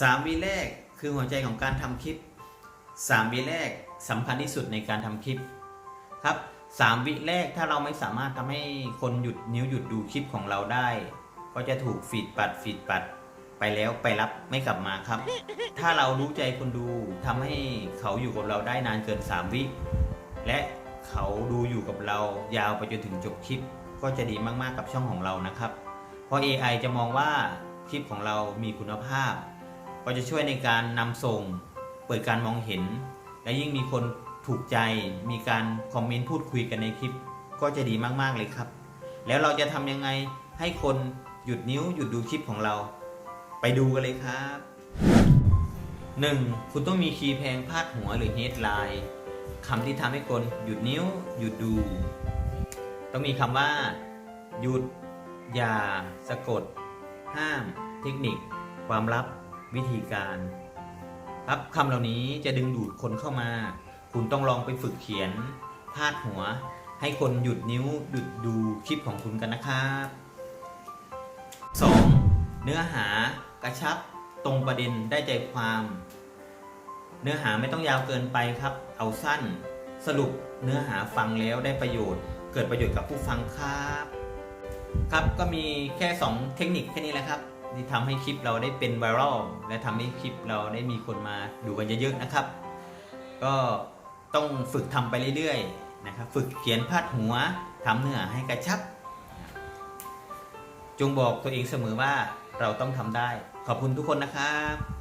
สามวิแรกคือหัวใจของการทำคลิปสามวิแรกสำคัญที่สุดในการทำคลิปครับสามวิแรกถ้าเราไม่สามารถทำให้คนหยุดนิ้วหยุดดูคลิปของเราได้ ก็จะถูกฟีดปัดฟีดปัดไปแล้วไปรับไม่กลับมาครับ ถ้าเรารู้ใจคนดูทำให้เขาอยู่กับเราได้นานเกิน 3 วิ และเขาดูอยู่กับเรายาวไปจนถึงจบคลิป ก็จะดีมากๆกับช่องของเรานะครับ เพราะ AI จะมองว่าคลิปของเรามีคุณภาพ ก็จะช่วยในการนำส่ง เปิดการมองเห็น และยิ่งมีคนถูกใจ มีการคอมเมนต์พูดคุยกันในคลิป ก็จะดีมากๆเลยครับ แล้วเราจะทำยังไงให้คนหยุดนิ้วหยุดดูคลิปของเรา ไปดูกันเลยครับ 1. คุณต้องมีคีย์เพลงพาดหัวหรือ headline คำที่ทำให้คนหยุดนิ้ว หยุดดู ต้องมีคำว่า หยุด อย่า สะกด ห้าม เทคนิค ความลับ วิธีการครับคำเหล่านี้จะดึงดูดคนเข้ามา คุณต้องลองไปฝึกเขียนพาดหัว ให้คนหยุดนิ้วหยุดดูคลิปของคุณกันนะครับ 2. เนื้อหากระชับตรงประเด็นได้ใจความ เนื้อหาไม่ต้องยาวเกินไปครับ เอาสั้น สรุปเนื้อหาฟังแล้วได้ประโยชน์ เกิดประโยชน์กับผู้ฟังครับ ครับก็มีแค่ 2 เทคนิคแค่นี้แหละครับ ที่ทำให้คลิปเราได้เป็นไวรัลและทำให้คลิปเราได้มีคนมาดูกันเยอะๆนะครับ ก็ต้องฝึกทำไปเรื่อยๆนะครับ ฝึกเขียนพาดหัวทำเนื้อให้กระชับ จงบอกตัวเองเสมอว่าเราต้องทำได้ ขอบคุณทุกคนนะครับ